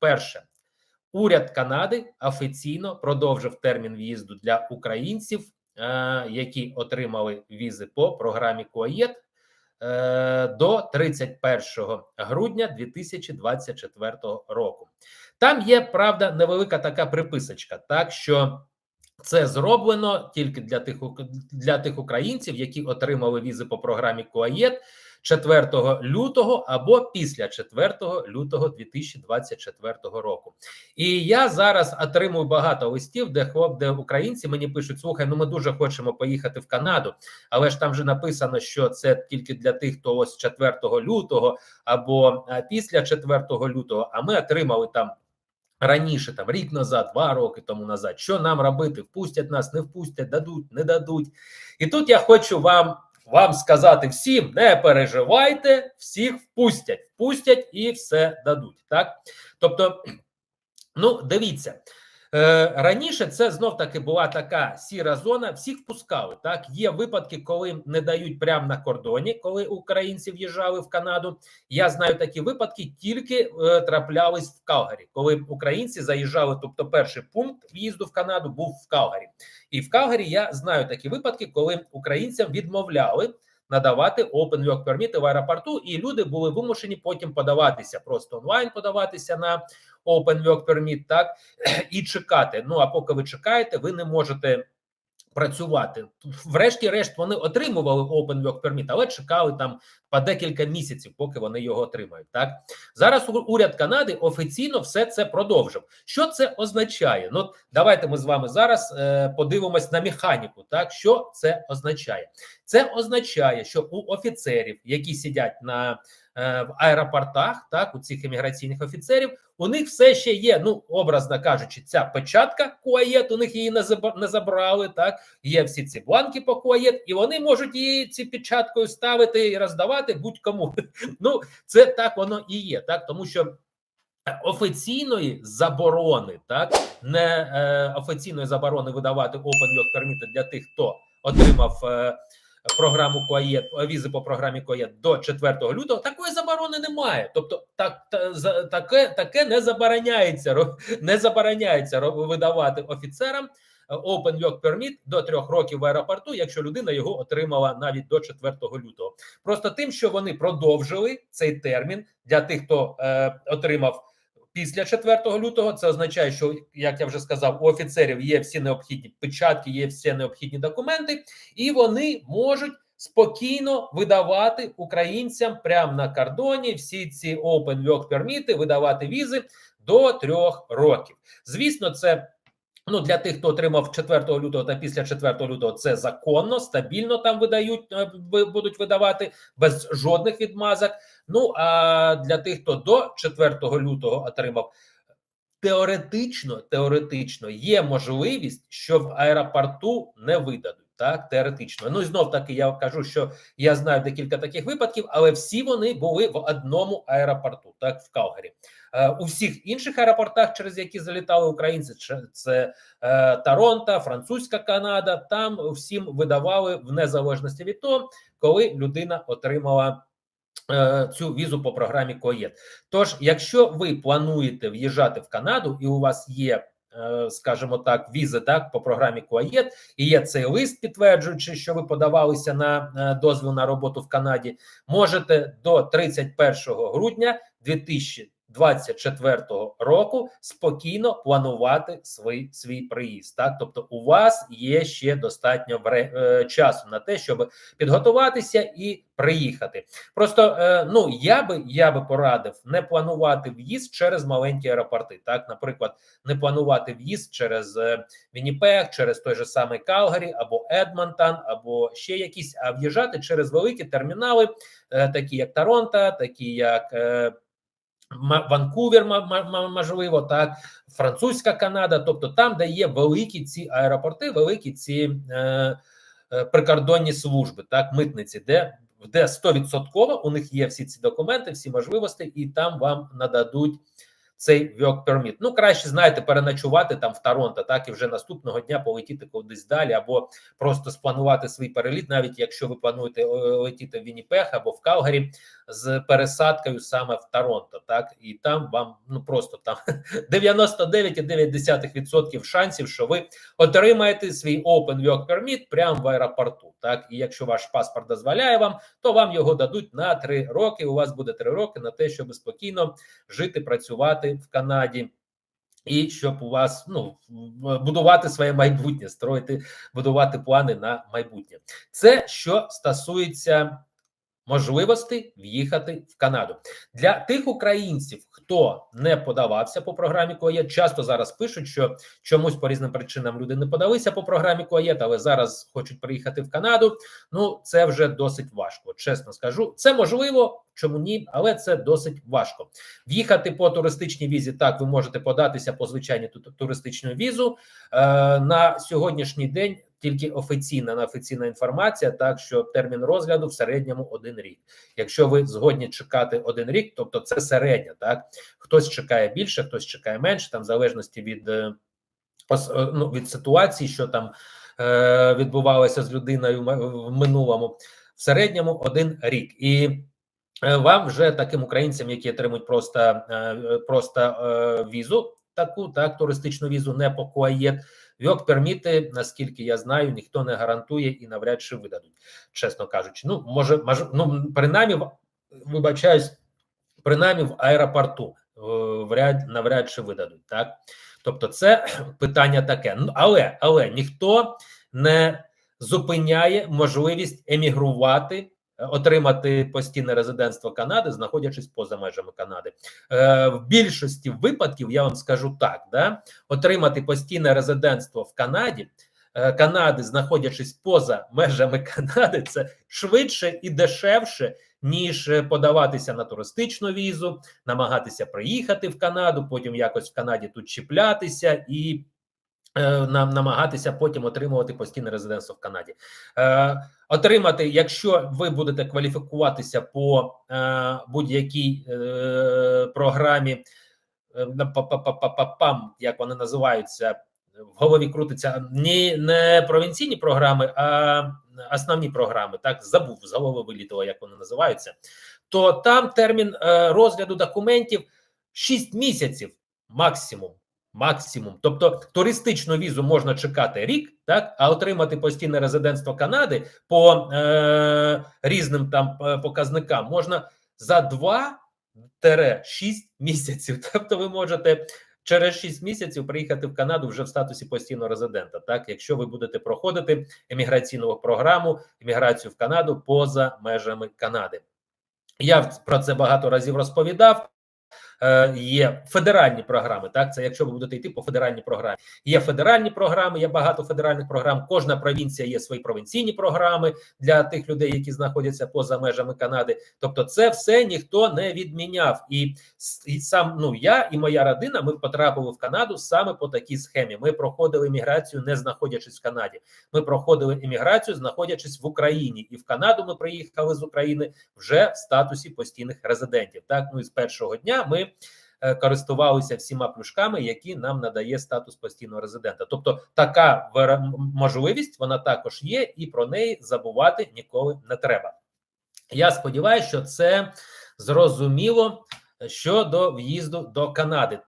Перше, уряд Канади офіційно продовжив термін в'їзду для українців, е, які отримали візи по програмі КОАЄТ е, до 31 грудня 2024 року. Там є правда невелика така приписочка, так що це зроблено тільки для тих для тих українців, які отримали візи по програмі КОАЄТ 4 лютого або після 4 лютого 2024 року. І я зараз отримую багато листів, де хлоп, де українці мені пишуть: слухай, ну ми дуже хочемо поїхати в Канаду, але ж там вже написано, що це тільки для тих, хто ось 4 лютого або після 4 лютого. А ми отримали там. Раніше там рік назад, два роки тому назад, що нам робити? Впустять нас, не впустять, дадуть, не дадуть. І тут я хочу вам вам сказати всім: не переживайте, всіх впустять, впустять і все дадуть. Так, тобто, ну дивіться. Е, раніше це знов таки була така сіра зона. Всіх впускали. Так є випадки, коли не дають прямо на кордоні, коли українці в'їжджали в Канаду. Я знаю такі випадки, тільки е, траплялись в Калгарі, коли українці заїжджали. Тобто, перший пункт в'їзду в Канаду був в Калгарі, і в Калгарі я знаю такі випадки, коли українцям відмовляли. Надавати open work permit в аеропорту, і люди були вимушені потім подаватися, просто онлайн подаватися на open work permit, так і чекати. Ну а поки ви чекаєте, ви не можете працювати. Врешті-решт вони отримували open work permit, але чекали там по декілька місяців, поки вони його отримають. Так зараз уряд Канади офіційно все це продовжив. Що це означає? Ну давайте ми з вами зараз е, подивимось на механіку. Так що це означає? Це означає, що у офіцерів, які сидять на в аеропортах, так у цих імміграційних офіцерів, у них все ще є. Ну, образно кажучи, ця печатка КУАЄТ, у них її не заб- не забрали. Так є всі ці бланки по КУАЄТ, і вони можуть її ці печаткою ставити і роздавати будь-кому. Ну це так воно і є, так тому що. Офіційної заборони, так не е, офіційної заборони видавати open permit для тих, хто отримав е, програму КОАЄТ, візи по програмі КОАЄТ до 4 лютого, такої заборони немає. Тобто, так та, таке, таке не забороняється ро- не забороняється ро- видавати офіцерам е, open work permit до трьох років в аеропорту, якщо людина його отримала навіть до 4 лютого. Просто тим, що вони продовжили цей термін для тих, хто е, отримав. Після 4 лютого це означає, що як я вже сказав, у офіцерів є всі необхідні печатки, є всі необхідні документи, і вони можуть спокійно видавати українцям прямо на кордоні всі ці open work permit, видавати візи до трьох років. Звісно, це. Ну, для тих, хто отримав 4 лютого та після 4 лютого, це законно, стабільно там видають, е, будуть видавати без жодних відмазок. Ну а для тих, хто до 4 лютого отримав, теоретично, теоретично є можливість, що в аеропорту не видадуть. Так, теоретично. Ну і знов таки я кажу, що я знаю декілька таких випадків, але всі вони були в одному аеропорту, так в Калгарі. Е, у всіх інших аеропортах, через які залітали українці, це, е, Торонто, Французька Канада. Там всім видавали в незалежності від того, коли людина отримала цю візу по програмі КОЄД. Тож, якщо ви плануєте в'їжджати в Канаду, і у вас є, е, скажімо так, візи так по програмі КОЄД, і є цей лист, підтверджуючи, що ви подавалися на е, дозвіл на роботу в Канаді, можете до 31 грудня 2024 року спокійно планувати свій свій приїзд. Так, тобто, у вас є ще достатньо вре- е, часу на те, щоб підготуватися і приїхати. Просто е, ну я би я би порадив не планувати в'їзд через маленькі аеропорти. Так, наприклад, не планувати в'їзд через е, через той же самий Калгарі або Едмонтон, або ще якісь, а в'їжджати через великі термінали, е, такі як Торонто, такі як. Ванкувер, можливо, так, французька Канада, тобто там, де є великі ці аеропорти, великі ці е, е, прикордонні служби, так, митниці, де де 100% у них є всі ці документи, всі можливості, і там вам нададуть цей work permit. Ну, краще, знаєте, переночувати там в Торонто, так і вже наступного дня полетіти кудись далі, або просто спланувати свій переліт, навіть якщо ви плануєте е, летіти в Вінніпег або в Калгарі, з пересадкою саме в Торонто. Так і там вам ну просто там 99,9% шансів, що ви отримаєте свій Open Work Permit прямо в аеропорту. Так, і якщо ваш паспорт дозволяє вам, то вам його дадуть на 3 роки. У вас буде 3 роки на те, щоб спокійно жити, працювати в Канаді. І щоб у вас ну будувати своє майбутнє, строїти, будувати плани на майбутнє. Це що стосується можливості в'їхати в Канаду для тих українців, хто не подавався по програмі КОЄТ, часто зараз пишуть, що чомусь по різним причинам люди не подалися по програмі КОЄТ, але зараз хочуть приїхати в Канаду. Ну це вже досить важко. Чесно скажу, це можливо. Чому ні, але це досить важко. В'їхати по туристичній візі. Так, ви можете податися по звичайній туристичну візу е, на сьогоднішній день. Тільки офіційна офіційна інформація, так що термін розгляду в середньому один рік. Якщо ви згодні чекати один рік, тобто це середня, так хтось чекає більше, хтось чекає менше, там в залежності від е, ну, від ситуації, що там е, відбувалося з людиною в минулому, в середньому один рік і. Е, вам вже таким українцям, які отримують просто е, просто е, візу, таку так туристичну візу, не по КОАЄТ, Вьок перміти, наскільки я знаю, ніхто не гарантує і навряд чи видадуть, чесно кажучи. Ну може, може ну принаймні, вибачаюсь, принаймні в аеропорту вряд навряд чи видадуть. Так, тобто, це питання таке. Ну але але ніхто не зупиняє можливість емігрувати отримати постійне резидентство Канади, знаходячись поза межами Канади. Е, В більшості випадків я вам скажу так: да, отримати постійне резидентство в Канаді. Е, Канади, знаходячись поза межами Канади, це швидше і дешевше, ніж подаватися на туристичну візу, намагатися приїхати в Канаду, потім якось в Канаді тут чіплятися і Е, нам намагатися потім отримувати постійне резидентство в Канаді, е, отримати, якщо ви будете кваліфікуватися по е, будь-якій е, програмі, е, пам, як вони називаються, в голові крутиться ні не провінційні програми, а основні програми. Так забув з голови вилітало, як вони називаються. То там термін е, розгляду документів 6 місяців максимум. Максимум, тобто туристичну візу можна чекати рік, так а отримати постійне резидентство Канади по е, різним там е, показникам можна за 2-6 місяців. Тобто, ви можете через 6 місяців приїхати в Канаду вже в статусі постійного резидента, так якщо ви будете проходити еміграційну програму, еміграцію в Канаду поза межами Канади. Я про це багато разів розповідав. Е, є федеральні програми. Так, це якщо ви будете йти по федеральній програмі. Є федеральні програми, є багато федеральних програм. Кожна провінція є свої провінційні програми для тих людей, які знаходяться поза межами Канади. Тобто, це все ніхто не відміняв. І, і сам ну я і моя родина. Ми потрапили в Канаду саме по такій схемі. Ми проходили імміграцію, не знаходячись в Канаді. Ми проходили імміграцію, знаходячись в Україні, і в Канаду ми приїхали з України вже в статусі постійних резидентів. Так ну і з першого дня ми. Е, користувалися всіма плюшками, які нам надає статус постійного резидента. Тобто, така можливість вона також є, і про неї забувати ніколи не треба. Я сподіваюся, що це зрозуміло щодо в'їзду до Канади.